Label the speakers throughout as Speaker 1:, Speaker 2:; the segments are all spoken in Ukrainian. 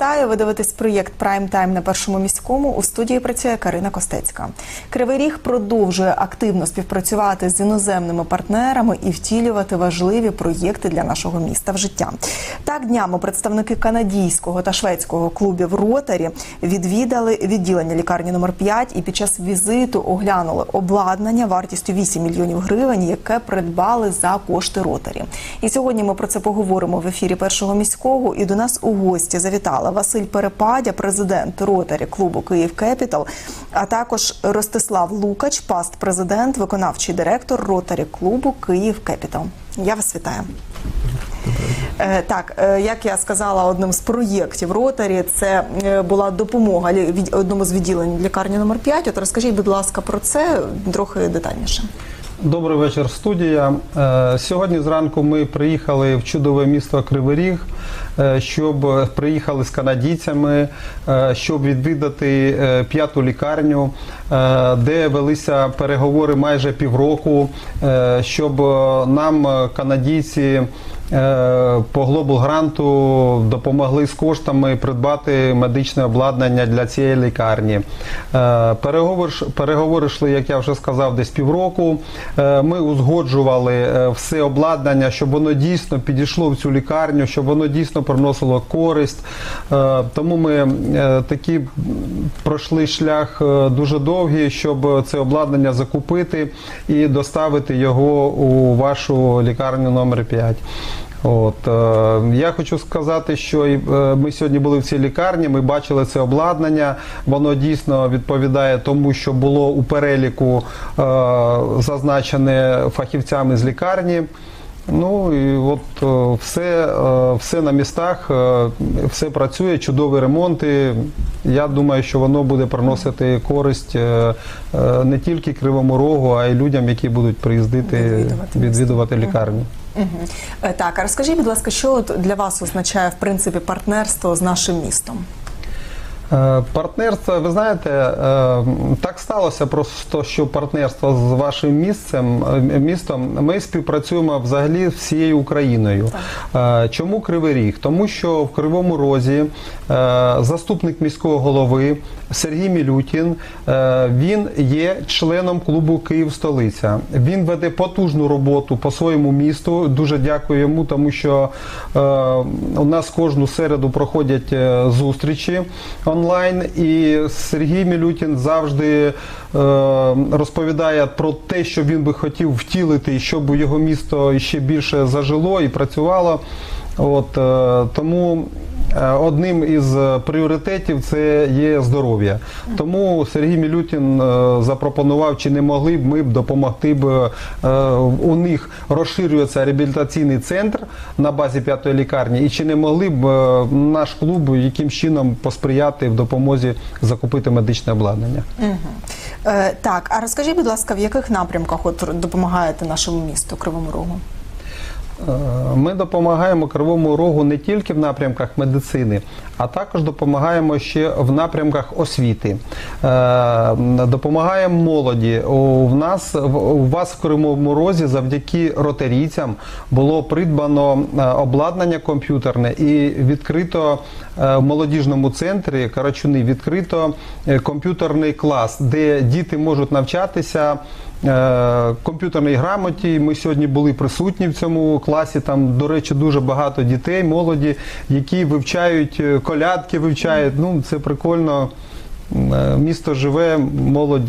Speaker 1: Вітаю. Ви дивитесь проєкт Прайм Тайм на першому міському. У студії працює Карина Костецька. Кривий Ріг продовжує активно співпрацювати з іноземними партнерами і втілювати важливі проєкти для нашого міста в життя. Так днями представники канадійського та шведського клубів Ротарі відвідали відділення лікарні номер 5 і під час візиту оглянули обладнання вартістю 8 мільйонів гривень, яке придбали за кошти Ротарі. І сьогодні ми про це поговоримо в ефірі першого міського. І до нас у гості завітала Василь Перепадя, президент Ротарі клубу Київ Кепітал, а також Ростислав Лукач, паст президент, виконавчий директор Ротарі клубу Київ Кепітал. Я вас вітаю. Е, Так, е, як я сказала, одним з проєктів Ротарі це е, була допомога від одному з відділень лікарні номер 5 От розкажіть, будь ласка, про це трохи детальніше.
Speaker 2: Добрий вечір, студія. Е, Сьогодні зранку ми приїхали в чудове місто Кривий Ріг, е, щоб приїхали з канадійцями, е, щоб відвідати п'яту лікарню, де велися переговори майже півроку, щоб нам канадійці. Е, По Глобал гранту допомогли з коштами придбати медичне обладнання для цієї лікарні. Е, Переговори, переговори йшли, як я вже сказав, десь півроку. Е, Ми узгоджували все обладнання, щоб воно дійсно підійшло в цю лікарню, щоб воно дійсно приносило користь. Тому ми такі пройшли шлях дуже довгий, щоб це обладнання закупити і доставити його у вашу лікарню номер 5. От е, я хочу сказати, що і, е, ми сьогодні були в цій лікарні. Ми бачили це обладнання. Воно дійсно відповідає тому, що було у переліку е, зазначене фахівцями з лікарні. Ну і от е, все, е, все на містах, е, все працює, чудові ремонти. Я думаю, що воно буде приносити користь е, е, не тільки Кривому Рогу, а й людям, які будуть приїздити
Speaker 1: Відвідувати
Speaker 2: відвідувати лікарню.
Speaker 1: Угу. Так, а розкажіть, будь ласка, що для вас означає в принципі партнерство з нашим містом?
Speaker 2: Е, Партнерство, ви знаєте, е, так сталося просто, що партнерство з вашим місцем, е, містом, ми співпрацюємо взагалі з всією Україною. Е, Чому Кривий Ріг? Тому що в Кривому Розі заступник міського голови Сергій Мілютін, він є членом клубу Київ Столиця. Він веде потужну роботу по своєму місту. Дуже дякую йому, тому що у нас кожну середу проходять зустрічі онлайн, і Сергій Мілютін завжди е, розповідає про те, що він би хотів втілити, і щоб його місто ще більше зажило і працювало. От е, тому одним із е, пріоритетів це є здоров'я. Тому Сергій Мілютін е, запропонував, чи не могли б ми б допомогти б е, у них розширюється реабілітаційний центр на базі п'ятої лікарні, і чи не могли б е, наш клуб яким чином посприяти в допомозі закупити медичне обладнання.
Speaker 1: Е, так, а розкажіть, будь ласка, в яких напрямках от допомагаєте нашому місту Кривому Рогу?
Speaker 2: Е, Ми допомагаємо Кривому Рогу не тільки в напрямках медицини, а також допомагаємо ще в напрямках освіти. Е, Допомагаємо молоді. У нас у вас в Кривому Розі завдяки ротарійцям було придбано е, обладнання комп'ютерне і відкрито в молодіжному центрі Карачуни відкрито комп'ютерний клас, де діти можуть навчатися комп'ютерній грамоті. Ми сьогодні були присутні в цьому класі. Там, до речі, дуже багато дітей, молоді, які вивчають е, колядки, вивчають. Ну, це прикольно. Е, Місто живе, молодь.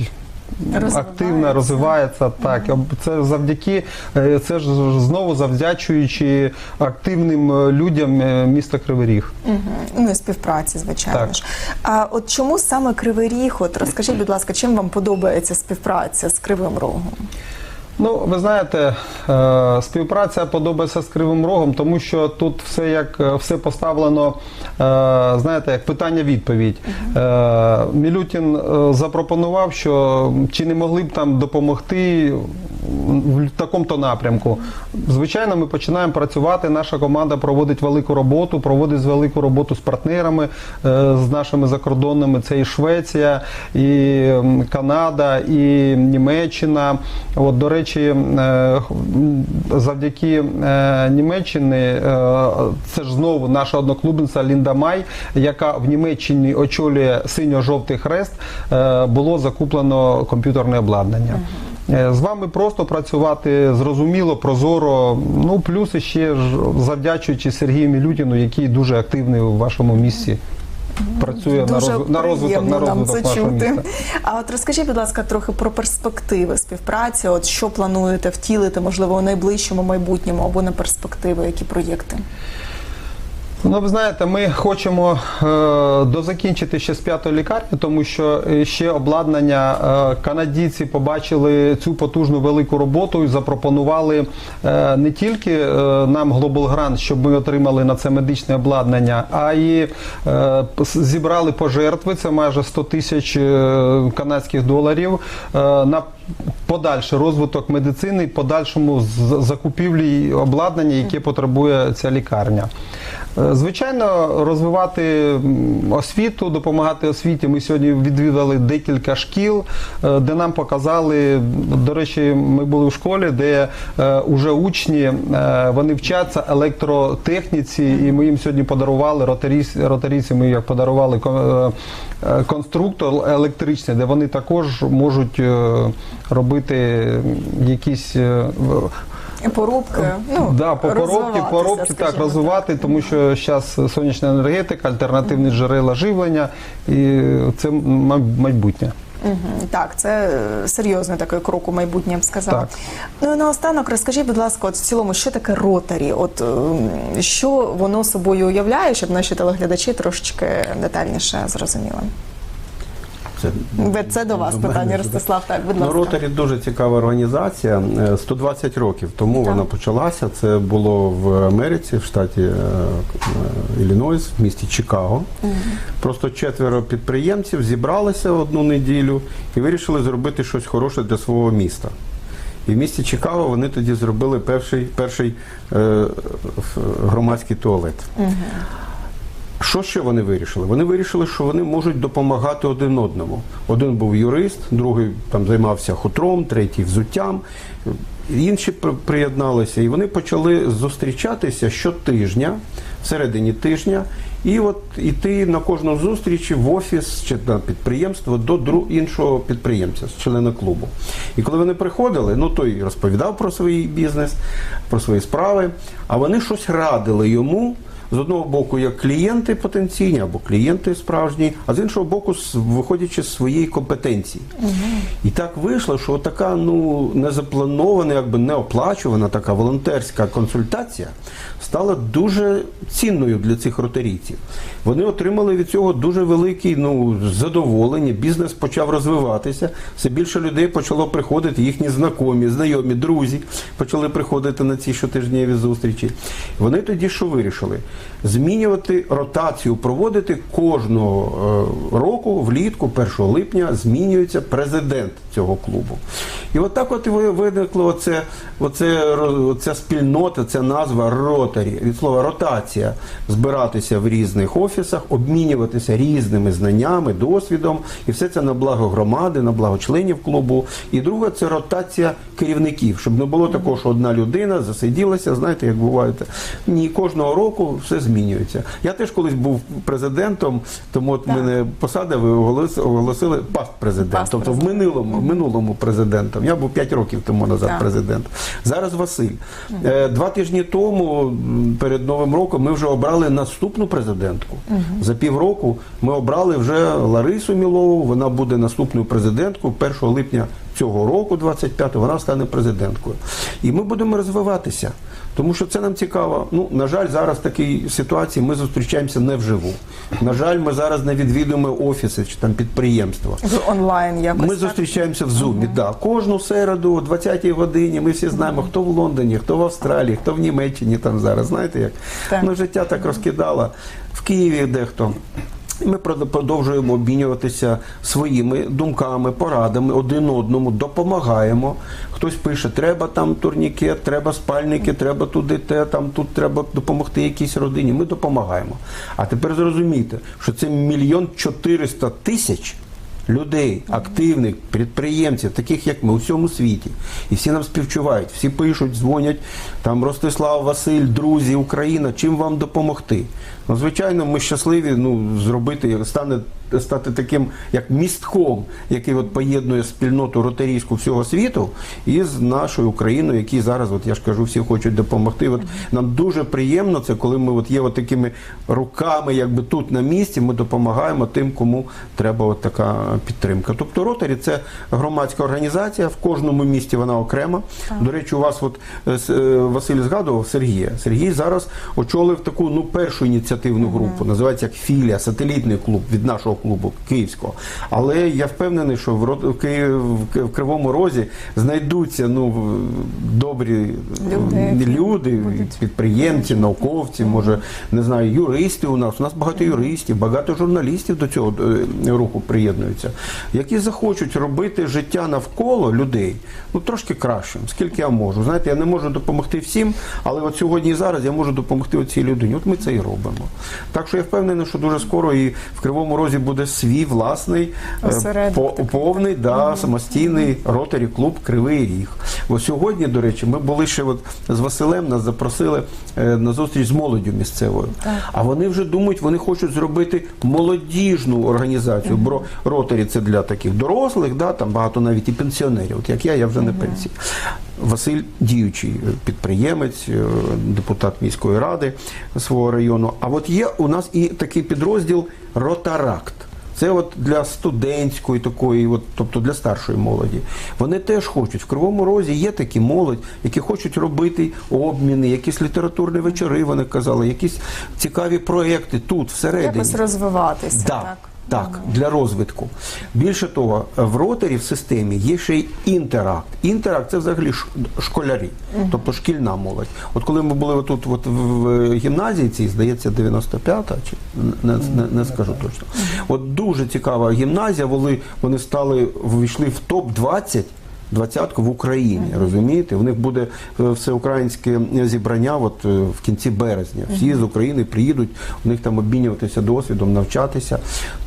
Speaker 2: Активно розвивається так. Це завдяки е, це ж знову завдячуючи активним е, людям е, міста Кривий Ріг.
Speaker 1: Угу. Ну і співпраці, звичайно
Speaker 2: Так.
Speaker 1: ж. А от чому саме Кривий Ріг? От розкажіть, будь ласка, чим вам подобається співпраця з Кривим Рогом?
Speaker 2: Ну, ви знаєте, е, співпраця подобається з Кривим Рогом, тому що тут все як е, все поставлено, е, знаєте, як питання-відповідь. Мілютін запропонував, що чи не могли б там допомогти в такому-то напрямку. Звичайно, ми починаємо працювати. Наша команда проводить велику роботу, проводить велику роботу з партнерами, з нашими закордонними. Це і Швеція, і Канада, і Німеччина. От, до речі, е, х- м, завдяки е, Німеччини, е, це ж знову наша одноклубниця Лінда Май, яка в Німеччині очолює синьо-жовтий хрест, е, було закуплено комп'ютерне обладнання. Е, З вами просто працювати зрозуміло, прозоро. Ну плюс ще завдячуючи Сергію Мілютіну, який дуже активний у вашому місці. Працює на,
Speaker 1: Дуже
Speaker 2: на розвиток, на
Speaker 1: приємно нам
Speaker 2: розвиток
Speaker 1: це
Speaker 2: нашого
Speaker 1: чути.
Speaker 2: міста.
Speaker 1: А от розкажіть, будь ласка, трохи про перспективи співпраці. От що плануєте втілити, можливо, у найближчому майбутньому або на перспективи, які проєкти?
Speaker 2: Ну, ви знаєте, ми хочемо е, дозакінчити ще з п'ятої лікарні, тому що е, ще обладнання е, канадійці побачили цю потужну велику роботу і запропонували е, не тільки е, нам Global Grant, щоб ми отримали на це медичне обладнання, а й е, зібрали пожертви. Це майже 100 тисяч е, канадських доларів е, на подальший розвиток медицини, подальшому закупівлі обладнання, яке потребує ця лікарня. Е, Звичайно, розвивати освіту, допомагати освіті. Ми сьогодні відвідали декілька шкіл, е, де нам показали. До речі, ми були в школі, де вже учні е, вони вчаться електротехніці, і ми їм сьогодні подарували ротарійці, ротарійці ми їх подарували ко- конструктор електричний, де вони також можуть робити якісь е,
Speaker 1: Порубки, ну
Speaker 2: да, по
Speaker 1: розвиватися,
Speaker 2: коробки так розвивати, тому що зараз сонячна енергетика, альтернативні джерела живлення, і це майбутнє.
Speaker 1: Мгм, Так, це е, серйозний такий крок у майбутнє, я б сказала.
Speaker 2: Так.
Speaker 1: Ну і наостанок розкажіть, будь ласка, от в цілому, що таке ротарі? От ем, що воно собою уявляє, щоб наші телеглядачі трошечки детальніше зрозуміли? Ви- Це до вас питання. Ростислав. Так, будь
Speaker 3: Ну,
Speaker 1: ласка.
Speaker 3: Ротарі дуже цікава організація. Е, 120 років тому
Speaker 1: Так.
Speaker 3: вона почалася. Це було в Америці, в штаті е, е, Іллінойс, в місті Чикаго. Просто четверо підприємців зібралися одну неділю і вирішили зробити щось хороше для свого міста. І в місті Чикаго вони тоді зробили перший, перший е, громадський туалет. Що ще вони вирішили? Вони вирішили, що вони можуть допомагати один одному. Один був юрист, другий там займався хутром, третій взуттям. Інші приєдналися, і вони почали зустрічатися щотижня, всередині тижня, і от іти на кожну зустріч в офіс чи на підприємство до дру- іншого підприємця, члена клубу. І коли вони приходили, ну той розповідав про свій бізнес, про свої справи, а вони щось радили йому з одного боку як клієнти потенційні або клієнти справжні, а з іншого боку, виходячи з своєї компетенції. І так вийшло, що така ну незапланована, якби неоплачувана така волонтерська консультація стала дуже цінною для цих ротарійців. Вони отримали від цього дуже велике ну, задоволення. Бізнес почав розвиватися. Все більше людей почало приходити, їхні знайомі, знайомі, друзі почали приходити на ці щотижневі зустрічі. Вони тоді що вирішили? Змінювати ротацію, проводити кожного е, року, влітку, 1 липня, змінюється президент цього клубу. І от так от ви- виникло оце, оце, оця спільнота, ця назва ротарі, від слова ротація, збиратися в різних офісах, обмінюватися різними знаннями, досвідом, і все це на благо громади, на благо членів клубу. І друге це ротація керівників, щоб не було такого, що одна людина засиділася, знаєте, як буває. Ні, кожного року все змінюється. Я теж колись був президентом, тому от
Speaker 1: Так.
Speaker 3: мене посада ви оголосили, оголосили паст президент,
Speaker 1: Паст
Speaker 3: тобто в
Speaker 1: президент.
Speaker 3: минулому, в минулому президентом. Я був 5 років тому назад
Speaker 1: Так.
Speaker 3: президент. Зараз Василь. Е, Два тижні тому, перед Новим роком, ми вже обрали наступну президентку. За півроку ми обрали вже Ларису Мілову. Вона буде наступною президенткою 1 липня цього року, 25-го, вона стане президенткою. І ми будемо розвиватися. Тому що це нам цікаво. Ну, на жаль, зараз в такій ситуації ми зустрічаємося не вживу. На жаль, ми зараз не відвідуємо офіси чи там підприємства.
Speaker 1: В онлайн якось.
Speaker 3: Ми зустрічаємося в Зумі. Да. Кожну середу, о 20-й годині, ми всі знаємо, хто в Лондоні, хто в Австралії, хто в Німеччині там зараз. Знаєте як?
Speaker 1: Так.
Speaker 3: Ну, життя так розкидало. В Києві дехто. І Ми продовжуємо обмінюватися своїми думками, порадами один одному, допомагаємо. Хтось пише, треба там турнікет, треба спальники, треба туди те, там тут треба допомогти якійсь родині. Ми допомагаємо. А тепер зрозумійте, що це мільйон чотириста тисяч людей, активних підприємців, таких як ми у всьому світі. І всі нам співчувають, всі пишуть, дзвонять. Там Ростислав, Василь, друзі, Україна, чим вам допомогти? Ну, звичайно, ми щасливі ну, зробити, стане, стати таким як містком, який от поєднує спільноту ротарійську всього світу із нашою Україною, які зараз, от я ж кажу, всі хочуть допомогти. От нам дуже приємно це, коли ми от є от такими руками, якби тут на місці, ми допомагаємо тим, кому треба от така підтримка. Тобто Ротарі це громадська організація, в кожному місті вона окрема. До речі, у вас от е, е, Василь згадував Сергія. Сергій зараз очолив таку ну першу ініціативну групу, називається як філія, сателітний клуб від нашого клубу київського. Але я впевнений, що в, в Кривому Розі знайдуться ну добрі
Speaker 1: Люди.
Speaker 3: люди підприємці, науковці, може не знаю, юристи у нас. У нас багато юристів, багато журналістів до цього е, руху приєднуються, які захочуть робити життя навколо людей ну трошки кращим, скільки я можу. Знаєте, я не можу допомогти всім, але от сьогодні і зараз я можу допомогти оцій людині. От ми це і робимо. Так що я впевнений, що дуже скоро і в Кривому Розі буде свій власний е, по- повний да, самостійний ротарі клуб Кривий Ріг. Ось сьогодні, до речі, ми були ще от з Василем, нас запросили е, на зустріч з молоддю місцевою. А вони вже думають, вони хочуть зробити молодіжну організацію. Бо ротарі це для таких дорослих, да, там багато навіть і пенсіонерів. От як я, я вже на пенсії. Василь діючий підприємець, е, депутат міської ради свого району. А от є у нас і такий підрозділ Ротаракт. Це от для студентської такої, от, тобто для старшої молоді. Вони теж хочуть. В Кривому Розі є такі молодь, які хочуть робити обміни, якісь літературні вечори, вони казали, якісь цікаві проекти тут, всередині.
Speaker 1: Якось розвиватися.
Speaker 3: Да,
Speaker 1: Так.
Speaker 3: Так, для розвитку. Більше того, в роторі в системі є ще й інтеракт. Інтеракт це взагалі школярі, тобто шкільна молодь. От коли ми були тут от в, гімназії, цій, здається, 95-та, чи не, не, не скажу точно. От дуже цікава гімназія, вони, вони стали, ввійшли в топ-20 двадцятку в Україні, розумієте? У них буде е, всеукраїнське зібрання от, е, в кінці березня. Всі з України приїдуть, у них там обмінюватися досвідом, навчатися.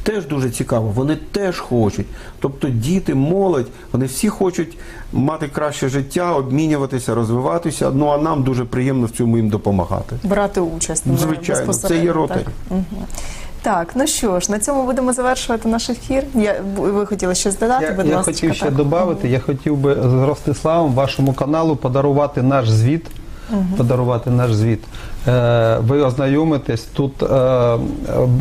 Speaker 3: Теж дуже цікаво, вони теж хочуть. Тобто діти, молодь, вони всі хочуть мати краще життя, обмінюватися, розвиватися. Ну а нам дуже приємно в цьому їм допомагати.
Speaker 1: Брати участь.
Speaker 3: Звичайно, це є ротарі.
Speaker 1: Так. Так, ну що ж, на цьому будемо завершувати наш ефір. Я, ви хотіли щось додати,
Speaker 2: Я,
Speaker 1: будь
Speaker 2: я
Speaker 1: ласка.
Speaker 2: хотів ще
Speaker 1: так.
Speaker 2: додати, я хотів би з Ростиславом вашому каналу подарувати наш звіт. Подарувати наш звіт. Е, ви ознайомитесь тут е,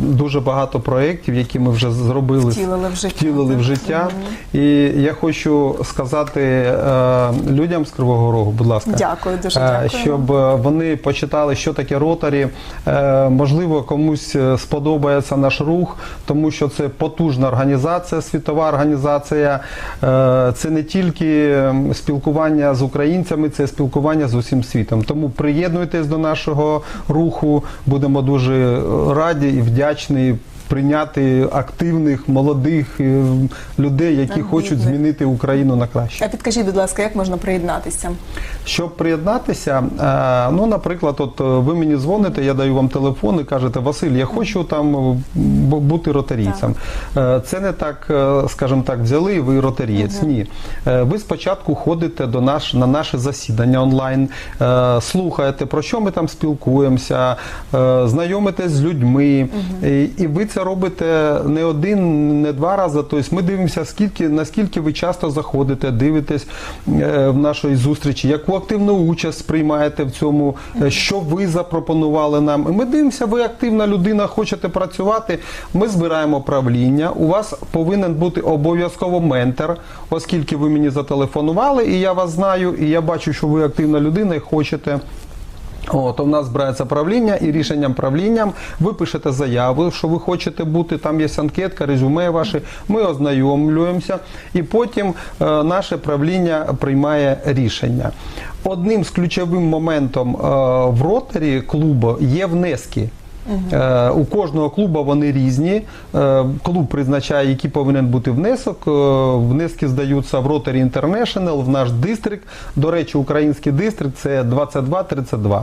Speaker 2: дуже багато проєктів, які ми вже зробили,
Speaker 1: Втілили в життя,
Speaker 2: втілили в життя. І я хочу сказати е, людям з Кривого Рогу, будь ласка,
Speaker 1: Дякую, дуже дякую.
Speaker 2: щоб вони почитали, що таке ротарі. Можливо, комусь сподобається наш рух, тому що це потужна організація, світова організація. Це не тільки ем, спілкування з українцями, це спілкування з усім світом. Тому приєднуйтесь до нашого руху. Будемо дуже раді і вдячні. Прийняти активних молодих е, людей, які
Speaker 1: Амбітних.
Speaker 2: хочуть змінити Україну на краще.
Speaker 1: А підкажіть, будь ласка, як можна приєднатися?
Speaker 2: Щоб приєднатися, е, ну, наприклад, от е, ви мені дзвоните, я даю вам телефон і кажете, Василь, я хочу там бути ротарійцем. Е, Це не так, скажімо так, взяли і ви ротарієць. Ні. Е, Ви спочатку ходите до наш, на наше засідання онлайн, слухаєте, про що ми там спілкуємося, знайомитесь з людьми. І, і ви це робите не один, не два рази. Тобто ми дивимося, скільки, наскільки ви часто заходите, дивитесь е, в нашої зустрічі, яку активну участь приймаєте в цьому, е, що ви запропонували нам. Ми дивимося, ви активна людина, хочете працювати. Ми збираємо правління. У вас повинен бути обов'язково ментор, оскільки ви мені зателефонували, і я вас знаю, і я бачу, що ви активна людина і хочете. О, у нас збирається правління і рішенням правлінням ви пишете заяву, що ви хочете бути. Там є анкетка, резюме ваше. Ми ознайомлюємося, і потім е, наше правління приймає рішення. Одним з ключовим моментом е, в роторі клубу є внески. Е, У кожного клубу вони різні. Е, Клуб призначає, який повинен бути внесок. Е, Внески здаються в Rotary International, в наш дистрикт. До речі, український дистрикт це 22-32.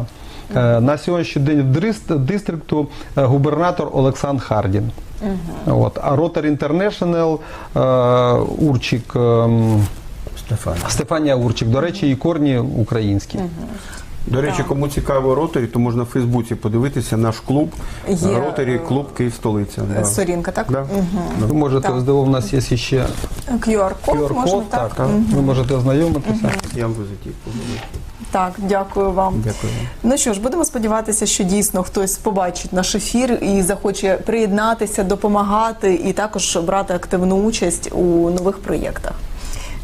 Speaker 2: Е, На сьогоднішній день в дистрикту губернатор Олександр Хардін. От. А Rotary International Урчик. ем, Стефанія Урчик, до речі, і корні українські.
Speaker 3: До речі, кому цікаво ротарі, то можна в Фейсбуці подивитися наш клуб.
Speaker 1: Є,
Speaker 3: Ротарі
Speaker 1: е,
Speaker 3: клуб Київ столиця. Да.
Speaker 1: Сторінка, так?
Speaker 3: Да.
Speaker 2: Ви можете,
Speaker 1: Так.
Speaker 2: здивов, у нас є ще
Speaker 1: QR-код, можна
Speaker 2: QR-код,
Speaker 1: так?
Speaker 2: так, ви можете ознайомитися.
Speaker 3: Я вам визитівку.
Speaker 1: Так, дякую вам.
Speaker 3: Дякую вам.
Speaker 1: Ну що ж, будемо сподіватися, що дійсно хтось побачить наш ефір і захоче приєднатися, допомагати і також брати активну участь у нових проєктах.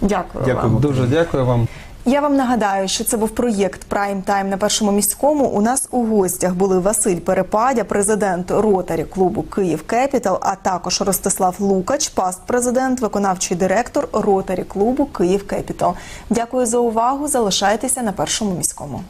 Speaker 1: Дякую,
Speaker 3: Дякую.
Speaker 1: вам.
Speaker 2: Дуже дякую вам.
Speaker 1: Я вам нагадаю, що це був проєкт Прайм Тайм на першому міському. У нас у гостях були Василь Перепадя, президент ротарі клубу Київ Кепітал, а також Ростислав Лукач, паст президент, виконавчий директор ротарі клубу Київ Кепітал. Дякую за увагу. Залишайтеся на першому міському.